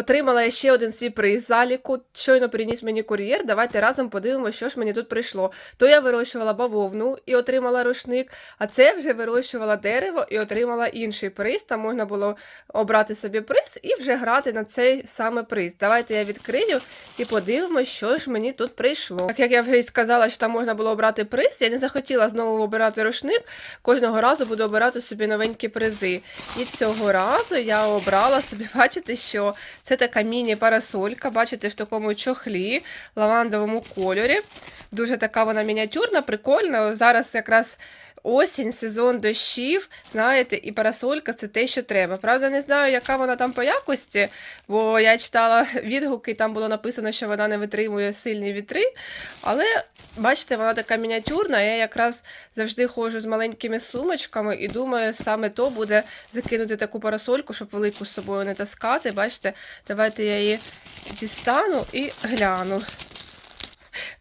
Отримала я ще один свій приз заліку. Щойно приніс мені кур'єр. Давайте разом подивимося, що ж мені тут прийшло. То я вирощувала бавовну і отримала рушник, а це вже вирощувала дерево і отримала інший приз. Там можна було обрати собі приз і вже грати на цей саме приз. Давайте я відкрию і подивимося, що ж мені тут прийшло. Так як я вже і сказала, що там можна було обрати приз, я не захотіла знову обирати рушник. Кожного разу буду обирати собі новенькі призи. І цього разу я обрала собі, бачите, що це така міні-парасолька, бачите, в такому чохлі, лавандовому кольорі. Дуже така вона мініатюрна, прикольна. Зараз якраз осінь, сезон дощів, знаєте, і парасолька це те, що треба. Правда, не знаю, яка вона там по якості, бо я читала відгуки, там було написано, що вона не витримує сильні вітри. Але бачите, вона така мініатюрна. Я якраз завжди ходжу з маленькими сумочками і думаю, саме то буде закинути таку парасольку, щоб велику з собою не таскати. Бачите, давайте я її дістану і гляну.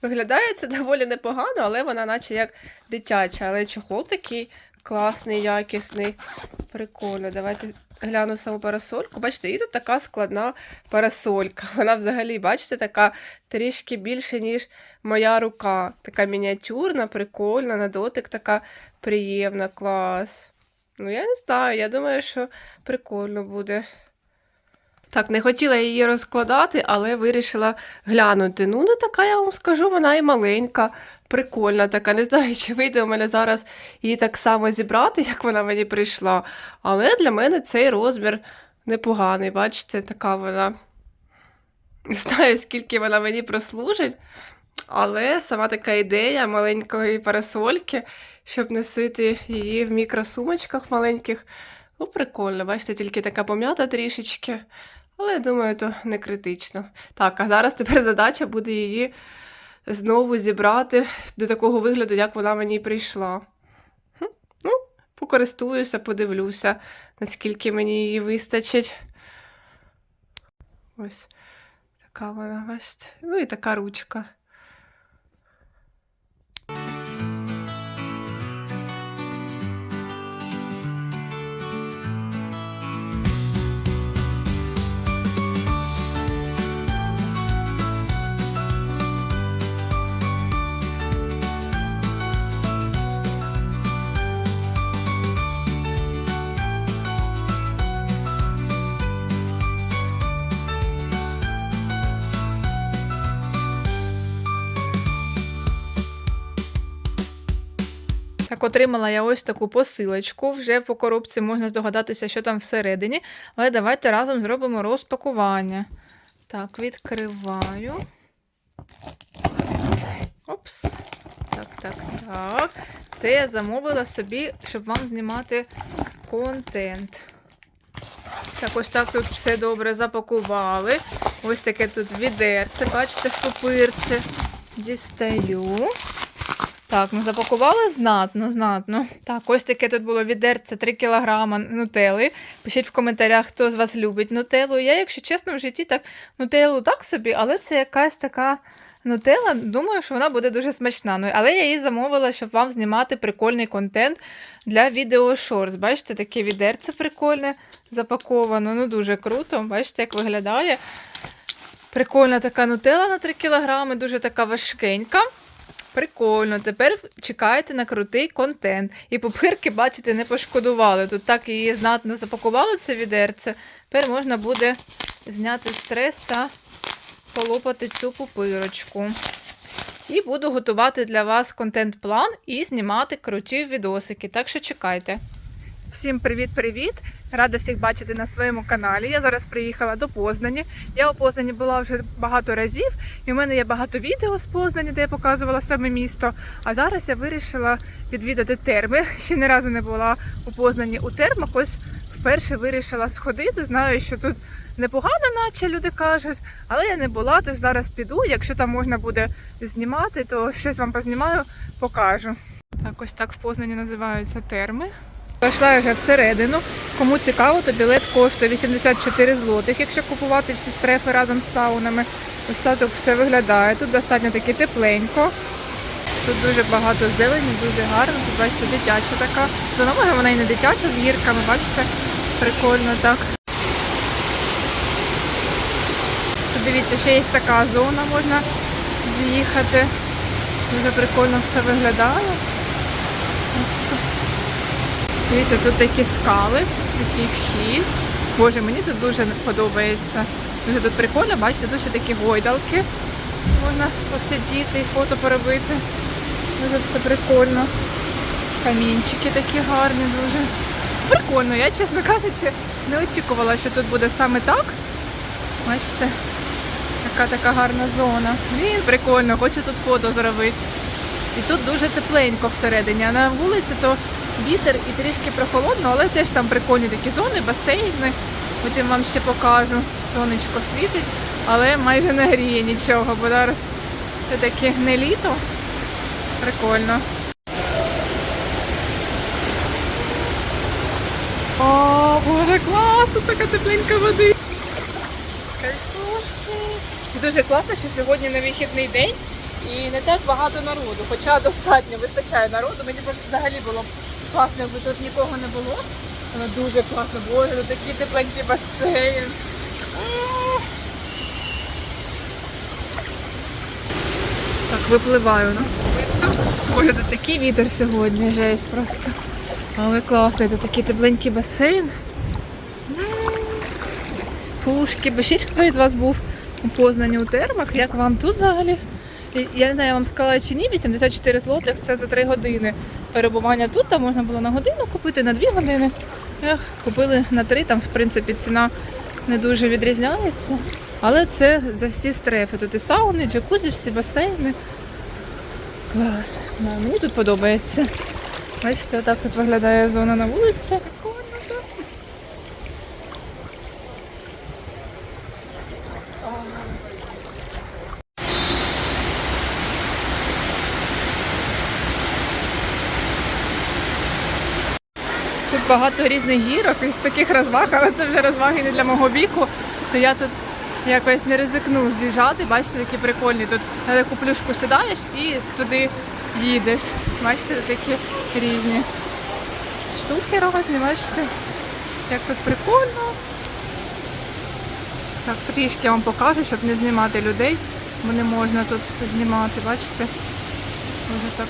Виглядає це доволі непогано, але вона наче як дитяча. Але чохол такий класний, якісний. Прикольно. Давайте гляну саму парасольку. Бачите, і тут така складна парасолька. Вона взагалі, бачите, така трішки більше, ніж моя рука. Така мініатюрна, прикольна, на дотик така приємна, клас. Ну, я не знаю, я думаю, що прикольно буде. Так, не хотіла її розкладати, але вирішила глянути. Ну, не така, я вам скажу, вона і маленька, прикольна така. Не знаю, чи вийде у мене зараз її так само зібрати, як вона мені прийшла. Але для мене цей розмір непоганий. Бачите, така вона. Не знаю, скільки вона мені прослужить. Але сама така ідея маленької парасольки, щоб носити її в мікросумочках маленьких. Ну, прикольно, бачите, тільки така пом'ята трішечки. Але я думаю, то не критично. Так, а зараз тепер задача буде її знову зібрати до такого вигляду, як вона мені прийшла. Ну, покористуюся, подивлюся, наскільки мені її вистачить. Ось така вона, бачите. Ну і така ручка. Так, отримала я ось таку посилочку. Вже по коробці можна здогадатися, що там всередині. Але давайте разом зробимо розпакування. Так, відкриваю. Опс. Так, так, так. Це я замовила собі, щоб вам знімати контент. Так, ось так тут все добре запакували. Ось таке тут відерце, бачите, в папирці. Дістаю. Так, ну запакували знатно, знатно. Так, ось таке тут було відерце 3 кг нутели. Пишіть в коментарях, хто з вас любить нутелу. Я, якщо чесно, в житті так нутелу так собі, але це якась така нутела. Думаю, що вона буде дуже смачна. Ну, але я її замовила, щоб вам знімати прикольний контент для відео шортс. Бачите, таке відерце прикольне запаковано. Ну, дуже круто. Бачите, як виглядає. Прикольна така нутела на 3 кг, дуже така важкенька. Прикольно, тепер чекайте на крутий контент. І пупирки, бачите, не пошкодували. Тут так її знатно запакували це відерце. Тепер можна буде зняти стрес та полопати цю пупирочку. І буду готувати для вас контент-план і знімати круті відосики. Так що чекайте. Всім привіт-привіт! Рада всіх бачити на своєму каналі. Я зараз приїхала до Познані. Я у Познані була вже багато разів, і в мене є багато відео з Познані, де я показувала саме місто. А зараз я вирішила відвідати терми. Ще ні разу не була у Познані у термах. Ось вперше вирішила сходити. Знаю, що тут непогано, наче люди кажуть, але я не була, тож зараз піду. Якщо там можна буде знімати, то щось вам познімаю, покажу. Так, ось так в Познані називаються терми. Пішла вже всередину. Кому цікаво, то білет коштує 84 злотих, якщо купувати всі стрефи разом з саунами. Ось так тут все виглядає. Тут достатньо таки тепленько. Тут дуже багато зелені, дуже гарно. Тут бачите, дитяча така. До нового вона і не дитяча з гірками, бачите, прикольно так. Тут дивіться, ще є така зона, можна з'їхати. Дуже прикольно все виглядає. Ось тут. Дивіться, тут такі скали, такий вхід. Боже, мені тут дуже подобається. Дуже тут прикольно, бачите, тут ще такі гойдалки. Можна посидіти і фото поробити. Дуже все прикольно. Камінчики такі гарні дуже. Прикольно, я, чесно кажучи, не очікувала, що тут буде саме так. Бачите, така така гарна зона. Блін, прикольно, хочу тут фото зробити. І тут дуже тепленько всередині, а на вулиці то вітер і трішки прохолодно, але теж там прикольні такі зони, басейни. Потім вам ще покажу. Сонечко світить, але майже не гріє нічого, бо зараз це таки не літо. Прикольно. О, боже, клас! Тут така тепленька води. Дуже класно, що сьогодні не вихідний день і не так багато народу. Хоча достатньо вистачає народу. Мені б взагалі було класно, якби тут нікого не було. Воно дуже класно, боже, тут такі тепленькі басейн. Так, випливаю на вулицю. Боже, тут такий вітер сьогодні, жесть просто. Але класно, тут такий тепленький басейн. Пушки. Пишіть, хто із вас був у Познані у термах, як вам тут взагалі? Я не знаю, я вам сказала чи ні, 84 злотих це за 3 години перебування тут. Там можна було на годину купити, на 2 години. Ех, купили на 3, там в принципі ціна не дуже відрізняється. Але це за всі стрефи. Тут і сауни, і джакузі, всі басейни. Клас. Да, мені тут подобається. Бачите, отак тут виглядає зона на вулиці. Прикольно, так. Тут багато різних гірок і таких розваг, але це вже розваги не для мого віку. То я тут якось не ризикну з'їжджати. Бачите, такі прикольні. Тут на таку плюшку сідаєш і туди їдеш. Бачите, такі різні штуки різні, бачите, як тут прикольно. Так, трішки я вам покажу, щоб не знімати людей, бо не можна тут знімати, бачите? Може так.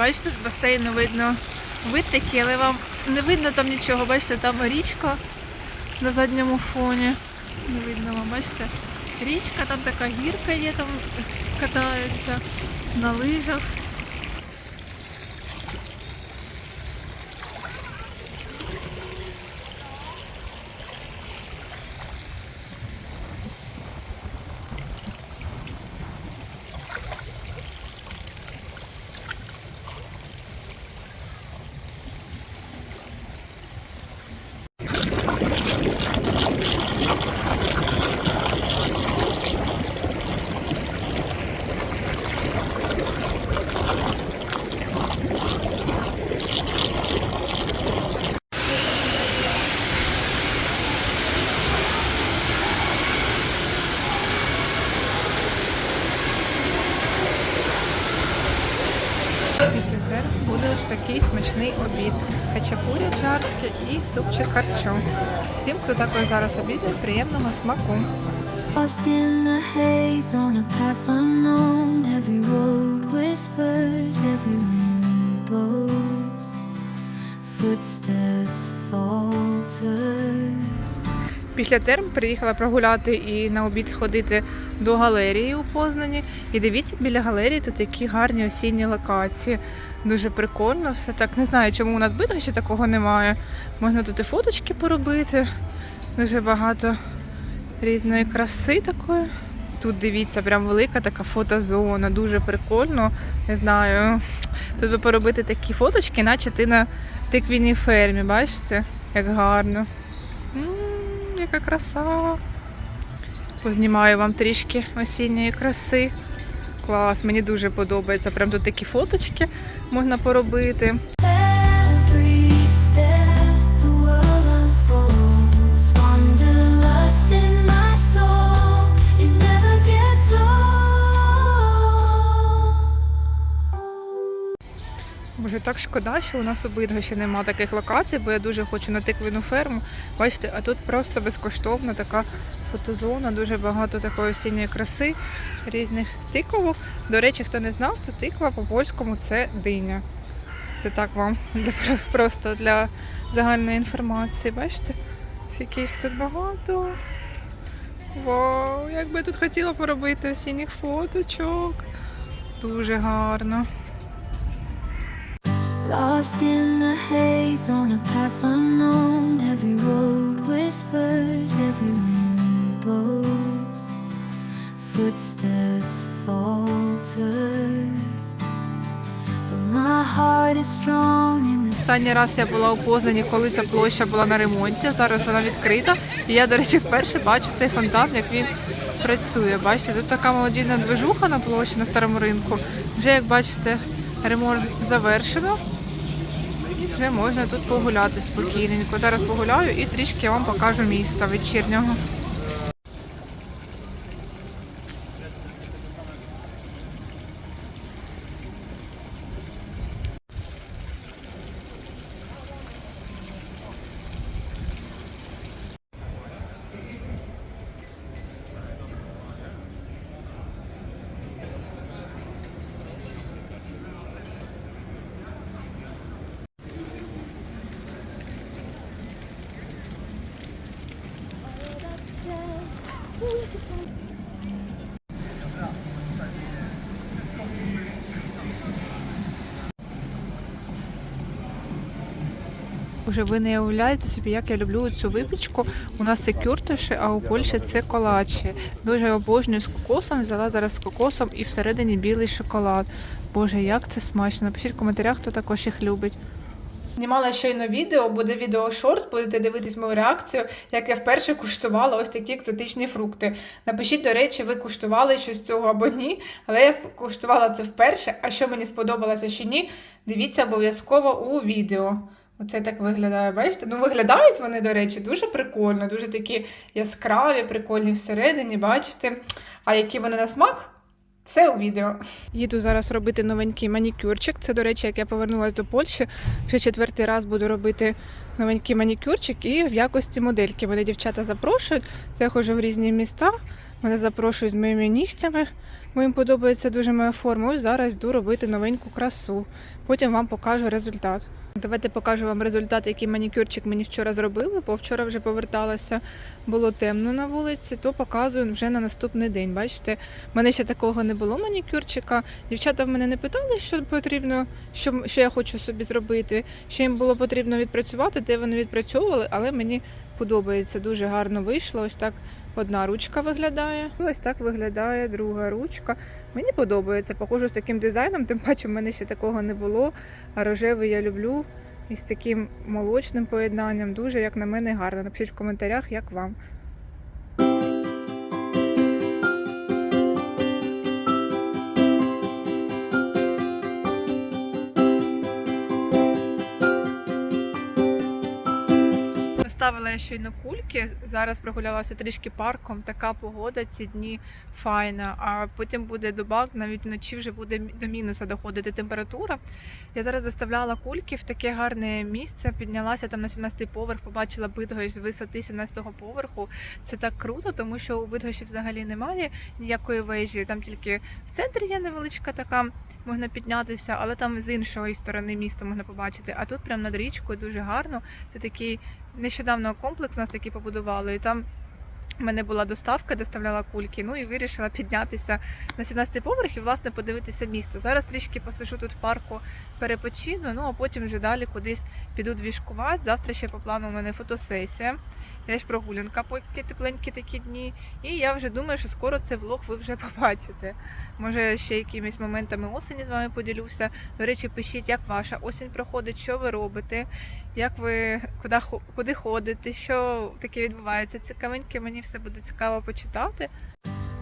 Бачите, з басейну видно вид такий, але вам не видно там нічого. Бачите, там річка на задньому фоні. Не видно вам, бачите? Річка, там така гірка є, там катаються на лижах. Після терм буде ось такий смачний обід. Хачапурі джарське і супчик харчо. Всім, хто також зараз обідає, приємного смаку. Footsteps falter. Після терм приїхала прогуляти і на обід сходити до галерії у Познані. І дивіться, біля галерії тут такі гарні осінні локації. Дуже прикольно, все так. Не знаю, чому у нас ще такого немає. Можна тут і фоточки поробити. Дуже багато різної краси такої. Тут дивіться, прям велика така фотозона, дуже прикольно. Не знаю. Тут би поробити такі фоточки, наче ти на тиквінній фермі, бачите, як гарно. Яка краса. Познімаю вам трішки осінньої краси. Клас, мені дуже подобається. Прям тут такі фоточки можна поробити. Так шкода, що у нас обидва ще нема таких локацій, бо я дуже хочу на тиквіну ферму. Бачите, а тут просто безкоштовна така фотозона, дуже багато такої осінньої краси, різних тиковок. До речі, хто не знав, то тиква по-польському це диня. Це так вам просто для загальної інформації. Бачите, скільки їх тут багато. Вау, як би тут хотіла поробити осінніх фоточок. Дуже гарно. Lost in the haze on a path unknown. Every road whispers, every wind blows. Footsteps falter. Останній раз я була у Познані, коли ця площа була на ремонті. Зараз вона відкрита. І я, до речі, вперше бачу цей фонтан, як він працює. Бачите, тут така молодільна движуха на площі на старому ринку. Вже як бачите, ремонт завершено. Вже можна тут погуляти спокійненько. Зараз погуляю і трішки вам покажу міста вечірнього. Уже ви не уявляєте собі, як я люблю цю випічку. У нас це кюртиші, а у Польщі це колачі. Дуже обожнюю з кокосом. Взяла зараз з кокосом і всередині білий шоколад. Боже, як це смачно. Напишіть в коментарях, хто також їх любить. Знімала щойно відео, буде відео шортс, будете дивитись мою реакцію, як я вперше куштувала ось такі екзотичні фрукти. Напишіть, до речі, ви куштували щось цього або ні, але я куштувала це вперше. А що мені сподобалося чи ні, дивіться обов'язково у відео. Оце так виглядає, бачите? Ну, виглядають вони, до речі, дуже прикольно, дуже такі яскраві, прикольні всередині, бачите. А які вони на смак? Все у відео. Їду зараз робити новенький манікюрчик. Це, до речі, як я повернулася до Польщі, вже четвертий раз буду робити новенький манікюрчик і в якості модельки. Мене дівчата запрошують. Я ходжу в різні міста. Мене запрошують з моїми нігтями. Бо їм подобається дуже моя форма. Ось зараз йду робити новеньку красу. Потім вам покажу результат. Давайте покажу вам результат, який манікюрчик мені вчора зробили, бо вчора вже поверталася, було темно на вулиці, то показую вже на наступний день. Бачите, в мене ще такого не було манікюрчика. Дівчата в мене не питали, що потрібно, що, що я хочу собі зробити, що їм було потрібно відпрацювати, де вони відпрацьовували, але мені подобається, дуже гарно вийшло. Ось так одна ручка виглядає. Ось так виглядає друга ручка. Мені подобається, похоже з таким дизайном, тим паче в мене ще такого не було. А рожевий я люблю і з таким молочним поєднанням. Дуже, як на мене, гарно. Напишіть в коментарях, як вам. Поставила я щойно кульки. Зараз прогулялася трішки парком. Така погода ці дні файна. А потім буде доба, навіть вночі вже буде до мінуса доходити температура. Я зараз заставляла кульки в таке гарне місце. Піднялася там на 17 поверх, побачила Бидгощ з висоти 17 поверху. Це так круто, тому що у Бидгощі взагалі немає ніякої вежі. Там тільки в центрі є невеличка така. Можна піднятися, але там з іншої сторони міста можна побачити. А тут прямо над річкою дуже гарно. Це такий нещодавно комплекс у нас такий побудували, і там в мене була доставка, доставляла кульки. Ну і вирішила піднятися на 17 поверх і власне подивитися місто. Зараз трішки посижу тут в парку, перепочину, ну а потім вже далі кудись піду двіжкувати. Завтра ще по плану у мене фотосесія. Теж прогулянка, поки тепленькі такі дні. І я вже думаю, що скоро цей влог ви вже побачите. Може, ще якимись моментами осені з вами поділюся. До речі, пишіть, як ваша осінь проходить, що ви робите, як ви куди, куди ходите, що таке відбувається. Цікавеньке, мені все буде цікаво почитати.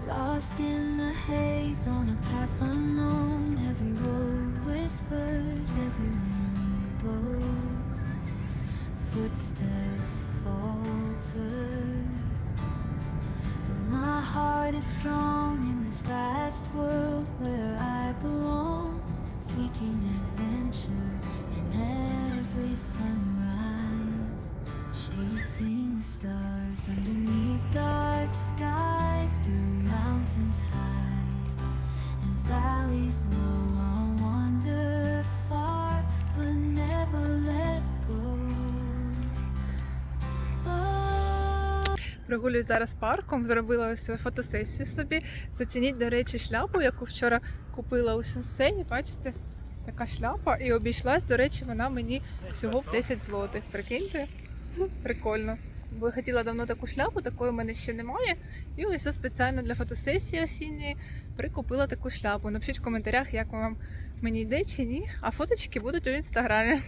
Lost in the haze on a path unknown. Every road whispers, every wind blows. Footsteps heart is strong in this vast world where I belong. Seeking adventure in every sunrise. Прогулююсь зараз парком, зробила ось фотосесію собі. Зацініть, до речі, шляпу, яку вчора купила у сенсені. Бачите? Така шляпа. І обійшлась, до речі, вона мені всього в 10 злотих. Прикиньте? Ну, Прикольно. Бо я хотіла давно таку шляпу, такої в мене ще немає. І ось спеціально для фотосесії осінньої прикупила таку шляпу. Напишіть в коментарях, як вам мені йде чи ні. А фоточки будуть у інстаграмі.